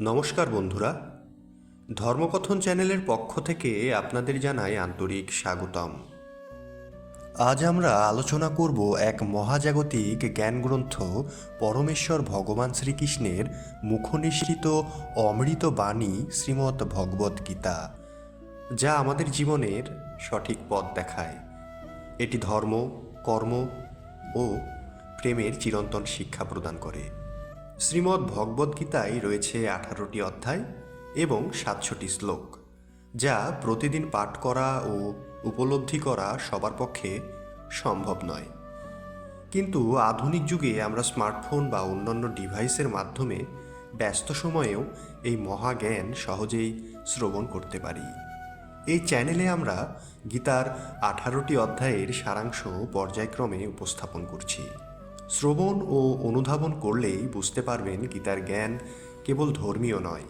নমস্কার বন্ধুরা। ধর্মকথন চ্যানেলের পক্ষ থেকে আপনাদের জানাই আন্তরিক স্বাগতম। আজ আমরা আলোচনা করব এক মহাজাগতিক জ্ঞানগ্রন্থ পরমেশ্বর ভগবান শ্রীকৃষ্ণের মুখনিসৃত অমৃত বাণী শ্রীমদ্ ভগবদ্ গীতা, যা আমাদের জীবনের সঠিক পথ দেখায়। এটি ধর্ম, কর্ম ও প্রেমের চিরন্তন শিক্ষা প্রদান করে। শ্রীমদ্ ভগবদ্গীতায় রয়েছে আঠারোটি অধ্যায় এবং সাতশোটি শ্লোক, যা প্রতিদিন পাঠ করা ও উপলব্ধি করা সবার পক্ষে সম্ভব নয়। কিন্তু আধুনিক যুগে আমরা স্মার্টফোন বা অন্যান্য ডিভাইসের মাধ্যমে ব্যস্ত সময়েও এই মহাজ্ঞান সহজেই শ্রবণ করতে পারি। এই চ্যানেলে আমরা গীতার আঠারোটি অধ্যায়ের সারাংশ পর্যায়ক্রমে উপস্থাপন করছি। শ্রবণ ও অনুধাবন করলেই বুঝতে পারবেন গীতার জ্ঞান কেবল ধর্মীয় নয়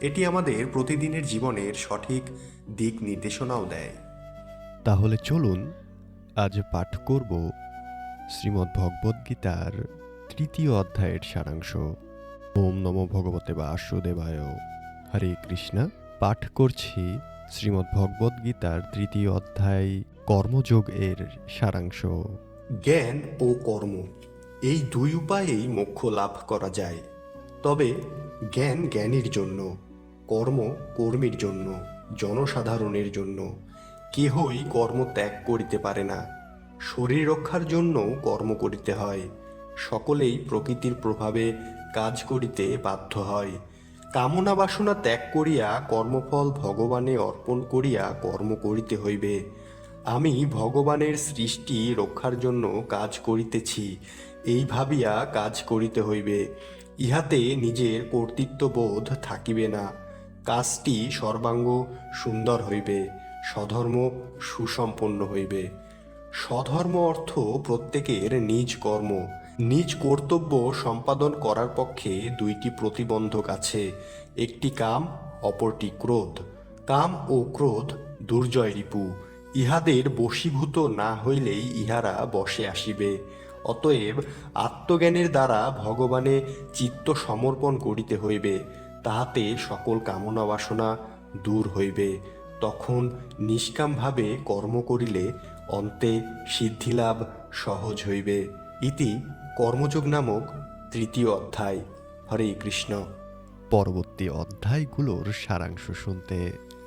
এটি আমাদের প্রতিদিনের জীবনের সঠিক দিক নির্দেশনাও দেয়। তাহলে চলুন আজ পাঠ করব শ্রীমদ্ ভগবদ্গীতার তৃতীয় অধ্যায়ের সারাংশ। ওম নম ভগবতে বাসুদেবায়। হরে কৃষ্ণা। পাঠ করছি শ্রীমদ্ ভগবদ্গীতার তৃতীয় অধ্যায় কর্মযোগ এর সারাংশ। জ্ঞান ও কর্ম। এই দুই উপায়েই মোক্ষ লাভ করা যায়। তবে জ্ঞান জ্ঞানীর জন্য, কর্ম কর্মীর জন্য, জনসাধারণের জন্য কেহই কর্ম ত্যাগ করিতে পারে না। শরীর রক্ষার জন্য কর্ম করিতে হয়। সকলেই প্রকৃতির প্রভাবে কাজ করিতে বাধ্য হয়। কামনা বাসনা ত্যাগ করিয়া কর্মফল ভগবানে অর্পণ করিয়া কর্ম করিতে হইবে। আমি ভগবানের সৃষ্টি রক্ষার জন্য কাজ করিতেছি, এই ভাবিয়া কাজ করিতে হইবে। ইহাতে নিজের কর্তৃত্ববোধ থাকিবে না। কাজটি সর্বাঙ্গ সুন্দর হইবে, স্বধর্ম সুসম্পন্ন হইবে। স্বধর্ম অর্থ প্রত্যেকের নিজ কর্ম। নিজ কর্তব্য সম্পাদন করার পক্ষে দুইটি প্রতিবন্ধক আছে, একটি কাম, অপরটি ক্রোধ। কাম ও ক্রোধ দুর্জয় রিপু। ইহাদের বশীভূত না হইলেই ইহারা বসে আসিবে। অতএব আত্মজ্ঞানের দ্বারা ভগবানে চিত্ত সমর্পণ করিতে হইবে, তাহাতে সকল কামনা বাসনা দূর হইবে। তখন নিষ্কামভাবে কর্ম করিলে অন্তে সিদ্ধিলাভ সহজ হইবে। ইতি কর্মযোগ নামক তৃতীয় অধ্যায়। হরে কৃষ্ণ। পরবর্তী অধ্যায়গুলোর সারাংশ শুনতে